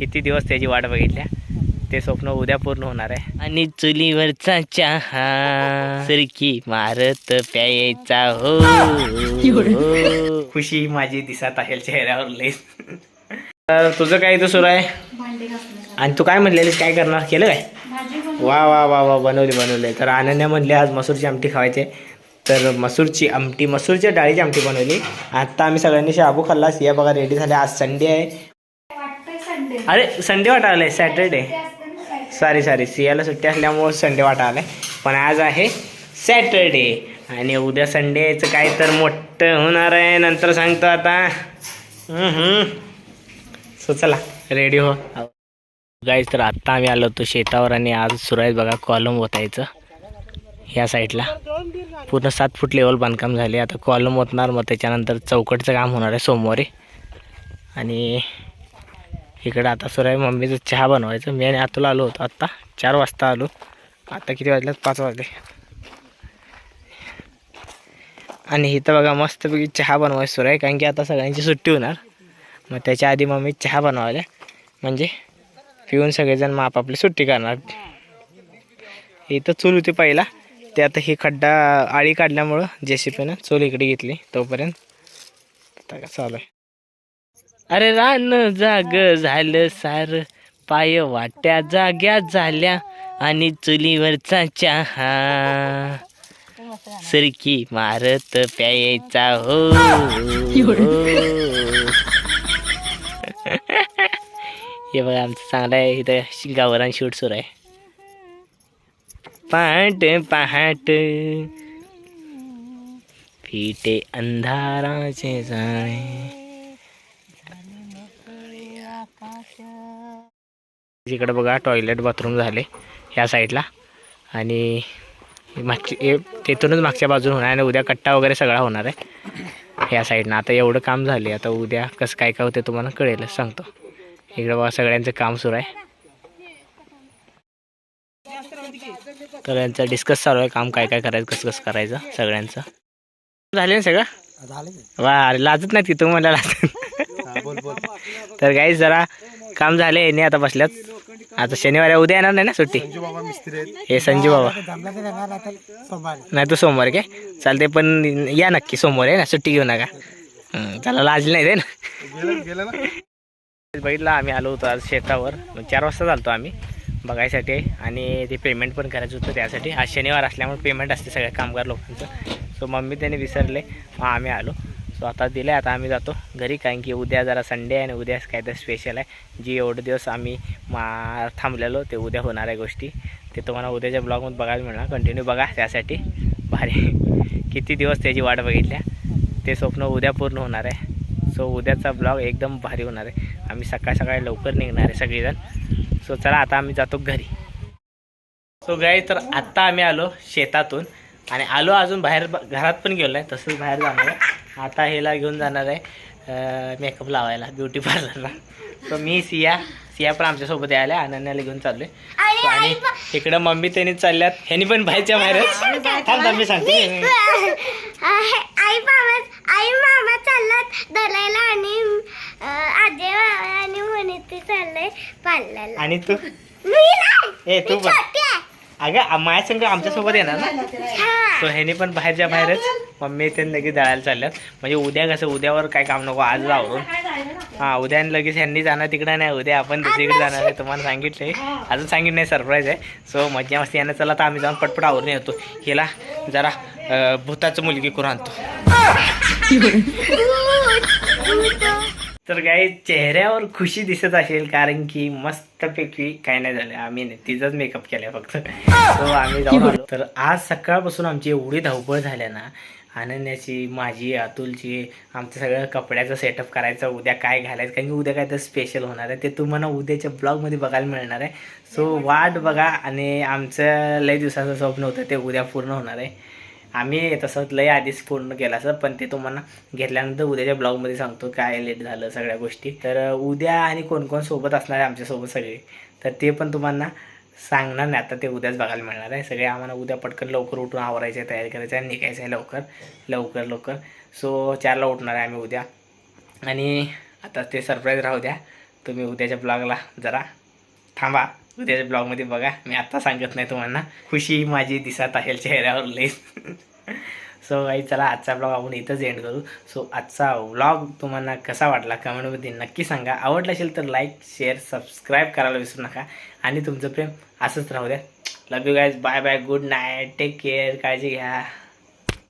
किती दिवस त्याची वाट बघितल्या? ते स्वप्न उद्या पूर्ण होणार आहे. आणि चुलीवरचा चहा सरकी मारत प्यायचा हो. खुशी माझी दिसत आहे चेहऱ्यावर लई. तर तुझं काय इथं सुरू आहे? आणि तू काय म्हणलेलीस? काय करणार? केलं काय? वा वा वा वा बनवली बनवले. तर अनन्या म्हणले आज मसूरची आमटी खावायचे तर मसूरची आमटी मसूरच्या डाळीची आमटी बनवली. आता आम्ही सगळ्यांनी शाबू खाल्ला सिया बघा रेडी झाले. आज संडे आहे. अरे संडे वाटा आलाय सॅटरडे. सॉरी सॉरी सियाला सुट्टी असल्यामुळे संडे वाटा आलाय पण आज आहे सॅटरडे. आणि उद्या संडेचं काय तर मोठं होणार आहे नंतर सांगतो आता. सो चला रेडी हो. गाईज तर आत्ता आम्ही आलो होतो शेतावर आणि आज सुरू आहे बघा कॉलम ओतायचं. ह्या साईडला पूर्ण सात फूट लेवल बांधकाम झाले. आता कॉलम ओतणार मग त्याच्यानंतर चौकटचं काम होणार आहे सोमवारी. आणि इकडं आता सुरू आहे. मम्मीचं चहा बनवायचं. मी आणि आतुला आलो होतो आत्ता चार वाजता आलो. आता किती वाजल्यात पाच वाजले. आणि इथं बघा मस्तपैकी चहा बनवायचं सुरू आहे. कारण की आता सगळ्यांची सुट्टी होणार. मग त्याच्या आधी मम्मी चहा बनवायला. म्हणजे पिऊन सगळेजण मग आपापली सुट्टी करणार. इथं चूल होती पहिला. ते आता ही खड्डा आळी काढल्यामुळं जे सी पीनं चूल इकडे घेतली. तोपर्यंत आता का चालू आहे. अरे रान जाग झालं सार. पाय वाट्या जाग्या झाल्या आणि चुलीवरचा चहा. सरकी मारत प्यायचा हो. हे बघा आमचं चांगलं आहे. इथं गावरान शूट सुरू आहे. पहाट पहाट. फिटे अंधाराचे जाणे इकडे बघा टॉयलेट बाथरूम झाले ह्या साईडला आणि मागची तिथूनच मागच्या बाजून होणार आणि उद्या कट्टा वगैरे सगळा होणार आहे ह्या साईडनं आता एवढं काम झाले आता उद्या कसं काय काय होते तुम्हाला कळेल सांगतो. इकडे बघा सगळ्यांचं काम सुरू आहे. तर यांचं डिस्कस चालू आहे काम काय काय करायचं कसं कसं करायचं सगळ्यांचं. झाले ना सगळं? वा अरे लाजत नाहीत की तू मला लाजत? तर काही जरा काम झाले यांनी आता बसल्यात. आता शनिवारी उद्या येणार नाही ना सुट्टी? हे संजू बाबा. नाही तर सोमवार काय? चालते पण या नक्की सोमवार आहे ना सुट्टी घेऊ नका. त्याला लाज नाही दे ना. बघितलं आम्ही आलो होतो आज शेतावर. मग चार वाजता चालतो आम्ही बघायसाठी. आणि ते पेमेंट पण करायचं होतं त्यासाठी. आज शनिवार असल्यामुळे पेमेंट असते सगळ्या कामगार लोकांचं. सो मम्मी त्याने विसरले मग आम्ही आलो. सो आता दिलं आहे आता आम्ही जातो घरी कारण की उद्या जरा संडे आहे आणि उद्या काय तर स्पेशल आहे. जी एवढे दिवस आम्ही मा थांबलेलो ते उद्या होणार आहे गोष्टी. ते तुम्हाला उद्याच्या ब्लॉगमध्ये बघायला मिळणार. कंटिन्यू बघा त्यासाठी. भारी. किती दिवस त्याची वाट बघितल्या? ते स्वप्न उद्या पूर्ण होणार आहे. सो उद्याचा ब्लॉग एकदम भारी होणार आहे. आम्ही सकाळ सकाळी लवकर निघणार आहे सगळेजण. सो चला आता आम्ही जातो घरी. सो गाई तर आत्ता आम्ही आलो शेतातून. आणि आलो अजून बाहेर ब- घरात पण गेलो आहे तसंच बाहेर जाणार आहे. आता हेला घेऊन जाणार आहे मेकअप लावायला ब्युटी पार्लरला सो मी सिया सिया पण आमच्यासोबत यायला अनन्याला घेऊन चाललोय. आणि इकडं मम्मी त्यांनी चालल्यात ह्यांनी पण बाहेरच्या बाहेरच थांब थांब मी सांगते. आई मामा आई मामा चाललात दलायला आणि आजी आणि म्हणे ते चाललंय पाल्याला आणि तू? ए तू पण आहे. अगं माझ्या संग आमच्यासोबत येणार ना? हा. सो ह्यानी पण बाहेरच्या बाहेरच. मम्मी ते लगेच दळायला चालल्यात. म्हणजे उद्या कसं उद्यावर काय काम नको आज आवरून. हा उद्या आणि लगेच ह्यांनी जाणार तिकडं नाही उद्या आपण दुसरीकडे जाणार आहे तुम्हाला सांगितलंय. अजून सांगितलं नाही सरप्राईज आहे. सो मज्जा मस्ती यांना चला तर आम्ही जाऊन पटपट आवरून येतो. हिला जरा भूताचं मुलगी करून आणतो. तर काही चेहऱ्यावर खुशी दिसत असेल कारण की मस्तपैकी काय नाही झालं. आम्ही नाही तिचाच मेकअप केला फक्त. सो आम्ही जाऊन आलो. तर आज सकाळपासून आमची एवढी धावपळ झाल्या ना आनंदाची माझी अतुलची आमचं सगळं कपड्याचं सेटअप करायचं उद्या काय घालायचं कारण की उद्या काय तर स्पेशल होणार आहे. ते तुम्हाला उद्याच्या ब्लॉगमध्ये बघायला मिळणार आहे. सो वाट बघा आणि आमचं लय दिवसाचं स्वप्न होतं ते उद्या पूर्ण होणार आहे. आम्ही तसं लय आधीच पूर्ण केला असं पण ते तुम्हाला घेतल्यानंतर उद्याच्या ब्लॉगमध्ये सांगतो काय लेट झालं सगळ्या गोष्टी. तर उद्या आणि कोण कोण सोबत असणार आहे आमच्यासोबत सगळे तर ते पण तुम्हाला सांगणार नाही. आता ते उद्याच बघायला मिळणार आहे. सगळे आम्हाला उद्या पटकन लवकर उठून आवरायचं आहे तयारी करायचं आहे निघायचं आहे लवकर लवकर लवकर. सो चारला उठणार आहे आम्ही उद्या. आणि आता ते सरप्राईज राहू द्या. तुम्ही उद्याच्या ब्लॉगला जरा थांबा. उद्याच्या ब्लॉगमध्ये बघा मी आत्ता सांगत नाही तुम्हाला. खुशी माझी दिसत आहे चेहऱ्यावर लई. सो काही चला आजचा ब्लॉग आपण इथंच एंड करू. सो आजचा व्लॉग तुम्हाला कसा वाटला कमेंटमध्ये नक्की सांगा. आवडला असेल तर लाईक शेअर सबस्क्राईब करायला विसरू नका. आणि तुमचं प्रेम असंच राहू द्या. Love you guys bye bye good night take care काळजी घ्या.